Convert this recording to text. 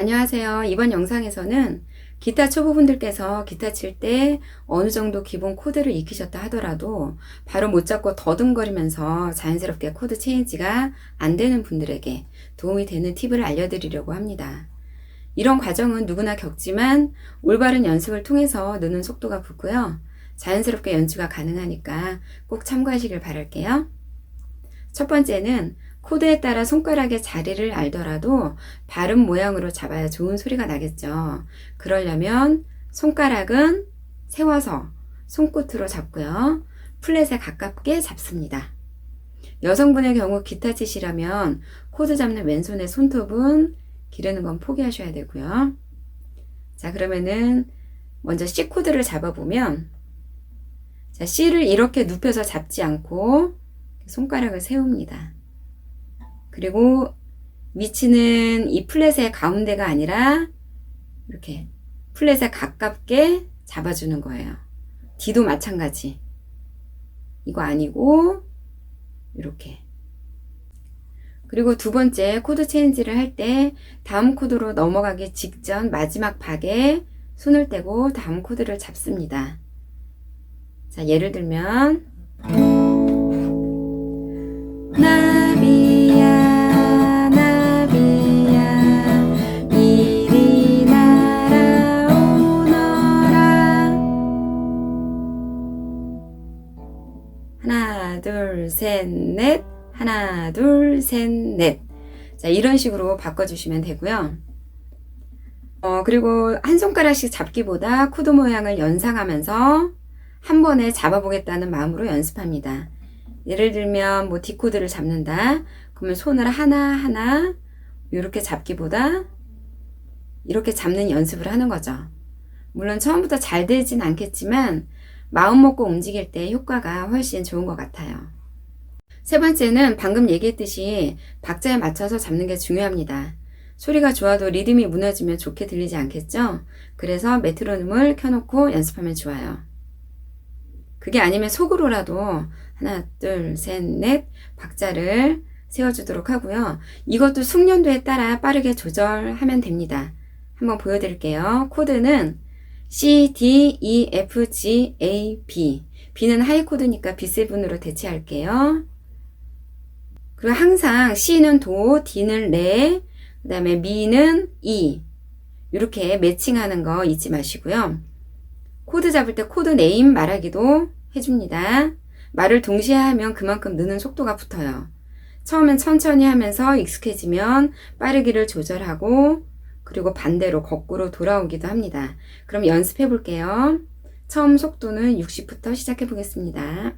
안녕하세요. 이번 영상에서는 기타 초보분들께서 기타 칠 때 어느 정도 기본 코드를 익히셨다 하더라도 바로 못 잡고 더듬거리면서 자연스럽게 코드 체인지가 안 되는 분들에게 도움이 되는 팁을 알려드리려고 합니다. 이런 과정은 누구나 겪지만 올바른 연습을 통해서 느는 속도가 붙고요. 자연스럽게 연주가 가능하니까 꼭 참고하시길 바랄게요. 첫 번째는 코드에 따라 손가락의 자리를 알더라도 발음 모양으로 잡아야 좋은 소리가 나겠죠. 그러려면 손가락은 세워서 손끝으로 잡고요. 플랫에 가깝게 잡습니다. 여성분의 경우 기타 치시라면 코드 잡는 왼손의 손톱은 기르는 건 포기하셔야 되고요. 자, 그러면은 먼저 C 코드를 잡아보면 자, C를 이렇게 눕혀서 잡지 않고 손가락을 세웁니다. 그리고 위치는 이 플랫의 가운데가 아니라 이렇게 플랫에 가깝게 잡아주는 거예요. D도 마찬가지. 이거 아니고 이렇게. 그리고 두 번째 코드 체인지를 할 때 다음 코드로 넘어가기 직전 마지막 박에 손을 떼고 다음 코드를 잡습니다. 자, 예를 들면 하나 둘 셋 넷 하나 둘 셋 넷 자 이런 식으로 바꿔주시면 되고요 어 그리고 한 손가락씩 잡기보다 코드 모양을 연상하면서 한 번에 잡아보겠다는 마음으로 연습합니다 예를 들면 뭐 D 코드를 잡는다. 그러면 손을 하나하나 이렇게 잡기보다 이렇게 잡는 연습을 하는 거죠. 물론 처음부터 잘 되진 않겠지만 마음 먹고 움직일 때 효과가 훨씬 좋은 것 같아요. 세 번째는 방금 얘기했듯이 박자에 맞춰서 잡는 게 중요합니다. 소리가 좋아도 리듬이 무너지면 좋게 들리지 않겠죠? 그래서 메트로놈을 켜놓고 연습하면 좋아요. 그게 아니면 속으로라도 하나, 둘, 셋, 넷 박자를 세워주도록 하고요. 이것도 숙련도에 따라 빠르게 조절하면 됩니다. 한번 보여드릴게요. 코드는 C, D, E, F, G, A, B. B는 하이 코드니까 B7으로 대체할게요. 그리고 항상 C는 도, D는 레, 그 다음에 미는 E. 이렇게 매칭하는 거 잊지 마시고요. 코드 잡을 때 코드 네임 말하기도 해줍니다. 말을 동시에 하면 그만큼 느는 속도가 붙어요. 처음엔 천천히 하면서 익숙해지면 빠르기를 조절하고 그리고 반대로 거꾸로 돌아오기도 합니다. 그럼 연습해 볼게요. 처음 속도는 60부터 시작해 보겠습니다.